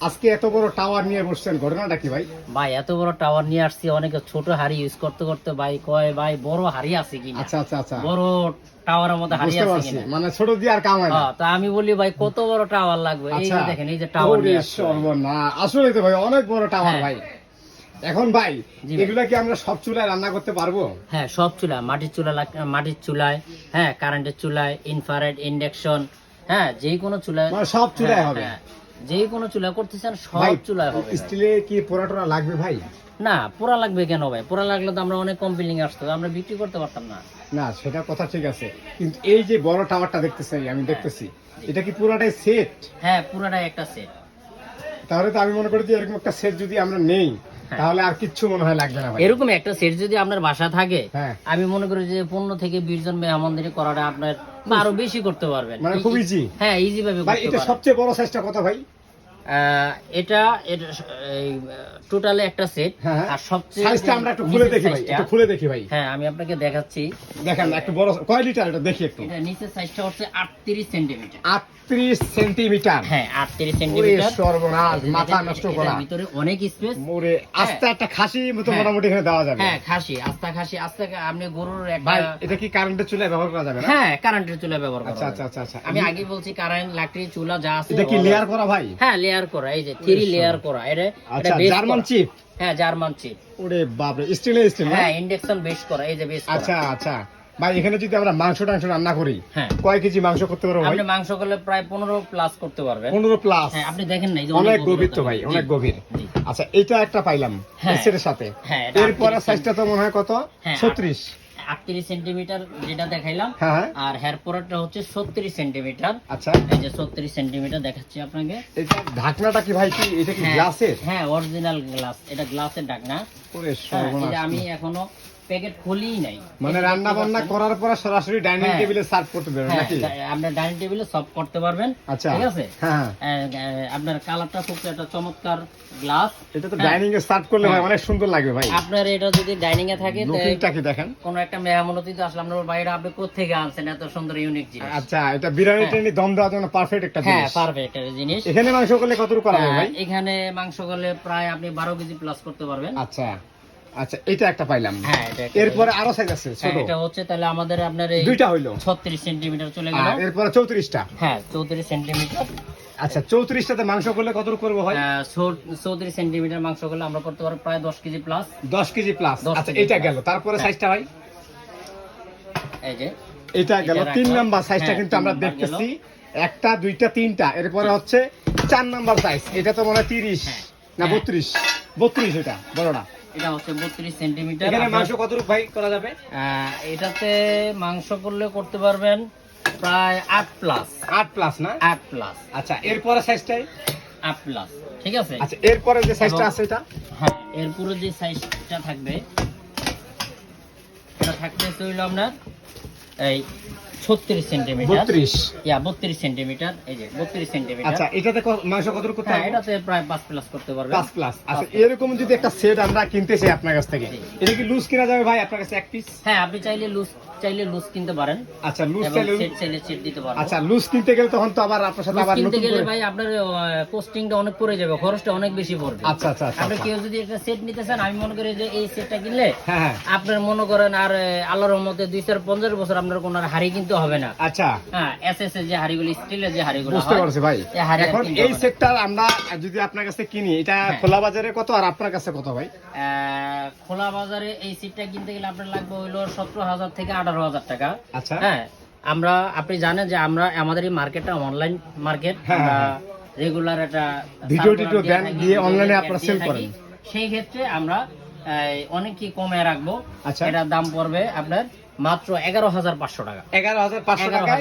আজকে এত বড় টাওয়ার নিয়ে বসছেন ঘটনাটা কি ভাই? ভাই এত বড় টাওয়ার নিয়ে আসছি অনেকে ছোট হাড়ি ইউজ করতে করতে ভাই কয় ভাই বড় হাড়ি আছে কিনা? আচ্ছা আচ্ছা আচ্ছা। বড় টাওয়ারের মধ্যে হাড়ি আছে কিনা? মানে ছোট দিয়ে আর কাম হয় না। হ্যাঁ, আমি বলি ভাই কত বড় টাওয়ার লাগবে? এই যে আচ্ছা। দেখেন এই যে টাওয়ার নিয়ে আসলে তো ভাই অনেক বড় টাওয়ার হ্যাঁ। ভাই। এখন ভাই এগুলা কি আমরা সব চুলায় রান্না করতে পারব? হ্যাঁ সব চুলা মাটির চুলা মাটির চুলায় হ্যাঁ কারেন্টের চুলায় ইনফ্রারেড ইন্ডাকশন হ্যাঁ যে কোনো চুলায়। মানে সব চুলায় হ্যাঁ, হবে। যে কোনো চুলা করতেছেন সব চুলায় হবে স্টিলে কি পোড়া টোরা লাগবে ভাই? না পোড়া লাগবে কেন ভাই? পোড়া লাগলে তো আমরা অনেক কম বিল্ডিং আসতো আমরা বিক্রি করতে পারতাম না। না সেটা কথা ঠিক আছে। কিন্তু এই যে বড় টাওয়ারটা দেখতেছি আমি দেখতেছি এটা কি পুরাটাই সেট হ্যাঁ পুরাটাই একটা সেট তাহলে তো আমি মনে করি যে এরকম একটা সেট যদি আমরা নেই হ্যাঁ। তাহলে আর কিচ্ছু মনে হয় লাগবে না ভাই। এরকম একটা সেট যদি আপনার বাসা থাকে হ্যাঁ। আমি মনে করি যে পনেরো থেকে বিশ জন মেহমানদের করাটা আপনার আরও বেশি করতে পারবেন। মানে খুব ইজি হ্যাঁ ইজি ভাবে ভাই এটা সবচেয়ে বড় সাইজটা কথা ভাই? এটা টোটালি একটা সেট হ্যাঁ আর সবচেয়ে সাইজটা আমরা একটু খুলে দেখি ভাই একটু খুলে দেখি ভাই। হ্যাঁ আমি আপনাকে দেখাচ্ছি। দেখেন একটু বড় কয় লিটার এটা? দেখি একটু। এটা নিচের সাইজটা হচ্ছে আটত্রিশ সেন্টিমিটার আটত্রিশ সেন্টিমিটার হ্যাঁ আটত্রিশ ওরে সর্বনাশ মাথা নষ্ট করা। ভিতরে অনেক স্পেস মোরে আস্তে একটা খাসি মতো হ্যাঁ। মোটামুটি এখানে দেওয়া যাবে। হ্যাঁ খাসি আস্তা খাসি আস্তা আপনি গরুর একটা ভাই এটা কি কারেন্টের চুলায় ব্যবহার করা যাবে না? হ্যাঁ কারেন্টের চুলা ব্যবহার করা আচ্ছা আচ্ছা আচ্ছা আচ্ছা। আমি আগে বলছি কারেন্ট লাকড়ি চুলা যা আছে এটা কি লেয়ার করা ভাই? হ্যাঁ লেয়ার করা এই যে থ্রি লেয়ার করা এটা আচ্ছা এটা জার্মান চিপ হ্যাঁ জার্মান চিপ ওরে বাপরে স্টিলের স্টিল হ্যাঁ? ইন্ডাকশন বেস করা এই যে বেস আচ্ছা আচ্ছা। ভাই এখানে যদি আমরা মাংস টাংস রান্না করি হ্যাঁ। কয় কেজি মাংস করতে পারব আপনি মাংস করলে প্রায় পনেরো প্লাস করতে পারবেন। পনেরো প্লাস হ্যাঁ আপনি দেখেন না অনেক গভীর তো ভাই অনেক গভীর। আচ্ছা এটা একটা পাইলাম হ্যাঁ। এর সাথে। হ্যাঁ, এরপরে সাইজটা তো মনে হয় কত? হ্যাঁ, ছত্রিশ। আটত্রিশ সেন্টিমিটার যেটা দেখাইলাম হ্যাঁ হ্যাঁ। আর হেয়ার পরেরটা হচ্ছে সত্রিশ সেন্টিমিটার। আচ্ছা। এই যে সত্রিশ সেন্টিমিটার দেখাচ্ছি আপনাকে। ঢাকনাটা কি ভাই কি এটা কি হ্যাঁ, গ্লাসের হ্যাঁ অরিজিনাল গ্লাস এটা গ্লাসের ঢাকনা। হ্যাঁ, আমি এখনও প্যাকেট খুলিই নাই। মানে রান্না বান্না করার পরে সরাসরি ডাইনিং হ্যাঁ। টেবিলে সার্ভ করতে পারবেন হ্যাঁ নাকি? আপনার ডাইনিং টেবিলে করতে পারবেন। আচ্ছা। ঠিক আছে? হ্যাঁ হ্যাঁ। আপনার কালারটা খুব একটা চমৎকার গ্লাস এটা তো হ্যাঁ। ডাইনিং এ সার্ভ করলে ভাই হ্যাঁ। অনেক সুন্দর লাগবে ভাই। আপনার এটা যদি ডাইনিং এ থাকে তো লুকিংটা কি দেখেন? কোন একটা মেহমানতি তো আসলে আপনার বাইরে আপনি কোথেকে আনছেন এত সুন্দর ইউনিক জিনিস? আচ্ছা এটা বিরিয়ানি হ্যাঁ। টেনে দম দেওয়ার জন্য পারফেক্ট একটা হ্যাঁ জিনিস। পারফেক্ট জিনিস। এখানে মাংস করলে কতটুকু করা ভাই? এখানে মাংস করলে প্রায় আপনি বারো কেজি প্লাস করতে পারবেন। আচ্ছা। আচ্ছা এটা একটা পাইলাম। হ্যাঁ এটা এরপরে আরও সাইজ আছে হ্যাঁ, ছোট। এটা হচ্ছে তাহলে আমাদের আপনার এই দুইটা হইল। ছত্রিশ সেন্টিমিটার চলে গেল। এরপরে চৌত্রিশটা। হ্যাঁ চৌত্রিশ সেন্টিমিটার আচ্ছা চৌত্রিশটাতে মাংস করলে কতটুকু করব ভাই? চৌত্রিশ সেন্টিমিটার মাংস করলে আমরা করতে পারব প্রায় দশ কেজি প্লাস দশ কেজি প্লাস আচ্ছা এটা। গেল। তারপরে হ্যাঁ। সাইজটা ভাই? এই যে। এটা গেল। তিন নাম্বার সাইজটা হ্যাঁ, কিন্তু আমরা দেখতেছি। একটা দুইটা তিনটা। এরপরে হচ্ছে চার নাম্বার সাইজ এটা তো মনে হয় তিরিশ হ্যাঁ। না হ্যাঁ। বত্রিশ? বত্রিশ এটা। বড়টা এটা হচ্ছে বত্রিশ সেন্টিমিটার। মাংস কতটুকু ভাই করা যাবে? এটাতে মাংস করলে করতে পারবেন প্রায় আট প্লাস আট প্লাস না? আট প্লাস আচ্ছা এরপরে সাইজটাই আট প্লাস ঠিক আছে? আচ্ছা এরপরে যে সাইজটা আছে এটা? হ্যাঁ এরপরে যে সাইজটা থাকবে এটা থাকতেছে হইল আপনার এই ছত্রিশ সেন্টিমিটার। বত্রিশ? ইয়া বত্রিশ সেন্টিমিটার এই যে বত্রিশ সেন্টিমিটার। আচ্ছা এটাতে মাংস কতটুকু করতে হ্যাঁ এটাতে প্রায় পাঁচ প্লাস করতে পারবেন পাঁচ প্লাস আচ্ছা এরকম যদি একটা সেট আমরা কিনতে চাই আপনার কাছ থেকে এটা কি লুজ কিনা যাবে ভাই আপনার কাছে এক পিস হ্যাঁ আপনি চাইলে লুজ চাইলে লুজ কিনতে পারেন। আচ্ছা লুজ চাইলে সেট চাইলে সেট দিতে পারবেন আচ্ছা লুজ কিনতে গেলে তখন তো আবার আপনার সাথে আবার কিনতে গেলে ভাই আপনার কোস্টিংটা অনেক পড়ে যাবে খরচটা অনেক বেশি পড়বে। আচ্ছা আচ্ছা আচ্ছা আপনি আচ্ছা। কেউ যদি একটা সেট নিতে চান আমি মনে করি যে এই সেটটা কিনলে হ্যাঁ হ্যাঁ। আপনার মনে করেন আর আল্লাহর রহমতে দুই চার পঞ্চাশ বছর আপনার কোনো হাড়ি কিনতে হবে না আচ্ছা হ্যাঁ এর যে হাড়িগুলি স্টিলের যে হাড়িগুলো বুঝতে পারছি ভাই এখন এই আমরা যদি আপনার কাছে কিনি এটা হ্যাঁ। খোলা বাজারে কত আর আপনার কাছে কত ভাই খোলা বাজারে এই সিটটা কিনতে গেলে আপনার লাগবে থেকে আঠারো হাজার টাকা আচ্ছা হ্যাঁ আমরা আপনি জানেন যে আমরা আমাদের এই মার্কেটটা অনলাইন মার্কেট আমরা রেগুলার একটা ভিডিও টিডিও দেন, দিয়ে ad আপনারা থাকি। করেন। সেই ক্ষেত্রে আমরা অনেক কি কমে রাখব আচ্ছা। এটার দাম পড়বে আপনার মাত্র এগারো হাজার পাঁচশো টাকা। এগারো হাজার পাঁচশো টাকা?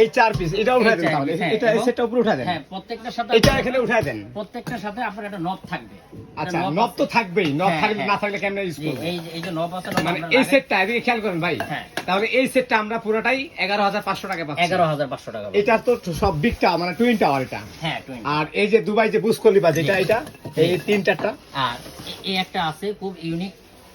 এই চার পিস এটা দেন চার তাহলে। piece, হ্যাঁ, এটা এই সেটটা উপরে উঠাই দেন। হ্যাঁ প্রত্যেকটার সাথে এটা এখানে উঠাই দেন। প্রত্যেকটার সাথে আপনার একটা নব থাকবে। আচ্ছা নব তো থাকবেই। নব হ্যাঁ, হ্যাঁ। না থাকলে কেমন ইউজ জি, এই এই যে নব আছে মানে এই সেটটা এদিকে খেয়াল করেন ভাই। হ্যাঁ। তাহলে এই সেটটা আমরা পুরোটাই এগারো হাজার পাঁচশো টাকা পাচ্ছি। এগারো হাজার পাঁচশো টাকা এটা তো সব বিগটা মানে টুইন টাওয়ার এটা। হ্যাঁ। আর এই যে দুবাই যে বুস কলিবা যেটা এটা এই তিন চারটা আর এই একটা আছে খুব ইউনিক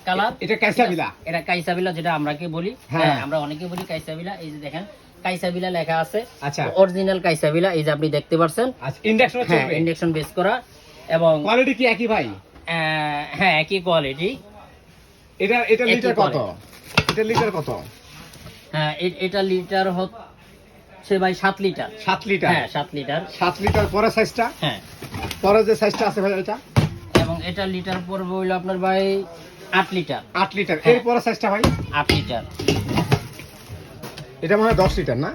কালার। এটা কাইসাবিলা এটা কাইসাবিলা যেটা আমরা কি বলি। হ্যাঁ। হ্যাঁ আমরা অনেকে বলি কাইসাবিলা এই যে দেখেন কাইসাবিলা লেখা আছে। আচ্ছা। অরিজিনাল কাইসাবিলা এই যে আপনি দেখতে পাচ্ছেন আচ্ছা ইন্ডাকশন হ্যাঁ ইন্ডাকশন বেস করা। এবং কোয়ালিটি কি একই ভাই? হ্যাঁ একই কোয়ালিটি এটা এটা লিটার কত? এটা লিটার কত? হ্যাঁ এটা লিটার হচ্ছে ভাই সাত লিটার সাত লিটার হ্যাঁ সাত লিটার সাত লিটার পরে সাইজটা হ্যাঁ। পরে যে সাইজটা আছে ভাই এটা? এবং এটা লিটার পড়বে হইল আপনার ভাই আট লিটার। আট লিটার। হ্যাঁ। এর পরে সাইজটা ভাই? আট লিটার। এটা মনে হয় দশ লিটার না?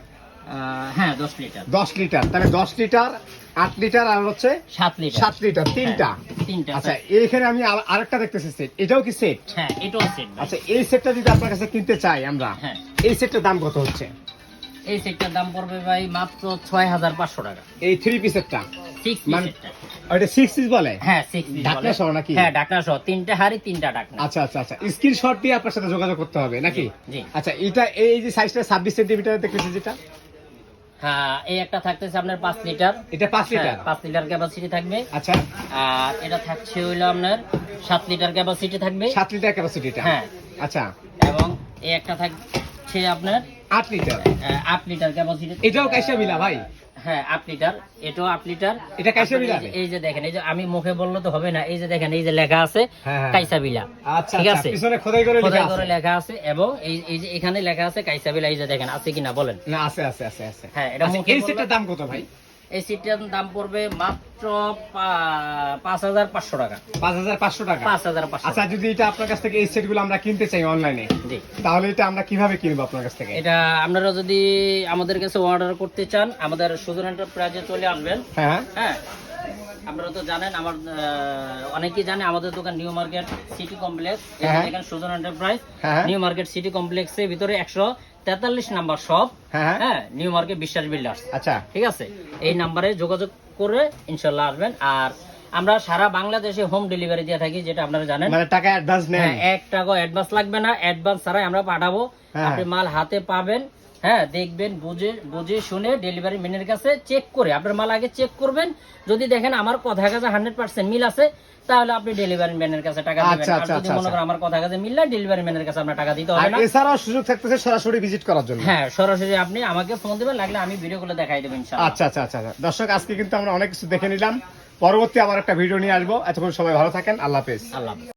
হ্যাঁ দশ লিটার। দশ লিটার। তাহলে দশ লিটার আট লিটার আর হচ্ছে সাত লিটার। সাত লিটার তিনটা। হ্যাঁ, তিনটা আচ্ছা এইখানে আমি আর- আরেকটা দেখতেছি সেট এটাও কি সেট হ্যাঁ এটাও সেট আচ্ছা এই সেটটা যদি আপনার কাছে কিনতে চাই আমরা হ্যাঁ। এই সেটটার দাম কত হচ্ছে? এই সেটটার দাম পড়বে ভাই মাত্র ছয় হাজার পাঁচশো টাকা। এই থ্রি পিসেরটা মানে- পিসেরটা ওইটা সিক্স পিস বলে? হ্যাঁ সিক্স পিস ঢাকনা সহ নাকি? হ্যাঁ ঢাকনা সহ। তিনটা হাড়ি তিনটা ঢাকনা। আচ্ছা আচ্ছা আচ্ছা। স্ক্রিনশট দিয়ে আপনার সাথে যোগাযোগ করতে হবে নাকি? জি আচ্ছা এটা এই যে সাইজটা ছাব্বিশ সেন্টিমিটার দেখতেছি যেটা? হ্যাঁ এই একটা থাকতেছে আপনার পাঁচ লিটার। এটা পাঁচ লিটার? হ্যাঁ, পাঁচ লিটার ক্যাপাসিটি থাকবে। আচ্ছা। আর এটা থাকছে হইল আপনার সাত লিটার ক্যাপাসিটি থাকবে। সাত লিটার ক্যাপাসিটিটা হ্যাঁ। আচ্ছা। এবং এই একটা থাকছে আপনার আট লিটার। আহ, আট লিটার ক্যাপাসিটি এটাও কাইসা মিলা ভাই? হ্যাঁ 8 লিটার। এটাও 8 লিটার। এটা কাইসা বিলা? যে- এই যে দেখেন এই যে আমি মুখে বললে তো হবে না এই যে দেখেন এই যে লেখা আছে হ্যাঁ, হ্যাঁ। কাইসা বিলা আচ্ছা ঠিক আচ্ছা আছে? পিছনে খোদাই করে লেখা করে আছে। লেখা আছে এবং এই এই যে এখানে লেখা আছে কাইসা বিলা এই যে দেখেন আছে কিনা বলেন? না আছে আছে আছে আছে। হ্যাঁ, এটা আচ্ছা, মুখে এই সেটটার দাম কত ভাই? এই সিটটার দাম পড়বে মাত্র পাঁচ হাজার পাঁচশো টাকা। পাঁচ হাজার পাঁচশো টাকা? পাঁচ হাজার পাঁচ আচ্ছা যদি এটা আপনার কাছ থেকে এই সেটগুলো আমরা কিনতে চাই অনলাইনে জি। তাহলে এটা আমরা কীভাবে কিনবো আপনার কাছ থেকে? এটা আপনারা যদি আমাদের কাছে অর্ডার করতে চান আমাদের সুজন এন্টারপ্রাইজে চলে আসবেন। হ্যাঁ। হ্যাঁ আপনারা তো জানেন আমার অনেকেই জানে আমাদের দোকান নিউ মার্কেট সিটি কমপ্লেক্স হ্যাঁ। এখানে সুজন এন্টারপ্রাইজ হ্যাঁ নিউ মার্কেট সিটি কমপ্লেক্সের ভিতরে একশো তেতাল্লিশ নাম্বার শপ হ্যাঁ হ্যাঁ। নিউ মার্কেট বিশ্বাস বিল্ডার্স আচ্ছা। ঠিক আছে? এই নাম্বারে যোগাযোগ করে ইনশাল্লাহ আসবেন। আর আমরা সারা বাংলাদেশে হোম ডেলিভারি দিয়ে থাকি যেটা আপনারা জানেন। মানে টাকা অ্যাডভান্স নেন। হ্যাঁ এক টাকা অ্যাডভান্স লাগবে না। অ্যাডভান্স ছাড়াই আমরা পাঠাবো। হ্যাঁ। আপনি মাল হাতে পাবেন। হ্যাঁ দেখবেন বুঝে বুঝে শুনে ডেলিভারি ম্যানের কাছে চেক করে। আপনার মাল আগে চেক করবেন। যদি দেখেন আমার কথা কাছে হান্ড্রেড পার্সেন্ট মিল আছে তাহলে আপনি ডেলিভারি ম্যানের কাছে টাকা দিবেন। আচ্ছা, আর আচ্ছা, যদি আচ্ছা, মনে। করেন আমার কথা কাছে মিললে ডেলিভারি ম্যানের কাছে আপনার টাকা দিতে হবে না। এছাড়াও সুযোগ থাকতেছে সরাসরি ভিজিট করার জন্য। হ্যাঁ সরাসরি আপনি আমাকে ফোন দিবেন লাগলে আমি ভিডিওগুলো দেখাই দেবো ইনশাআল্লাহ। আচ্ছা আচ্ছা আচ্ছা। দর্শক আজকে কিন্তু আমরা অনেক কিছু দেখে নিলাম। পরবর্তী আবার একটা ভিডিও নিয়ে আসব। এতক্ষণ সবাই ভালো থাকেন। আল্লাহ হাফেজ। আল্লাহ।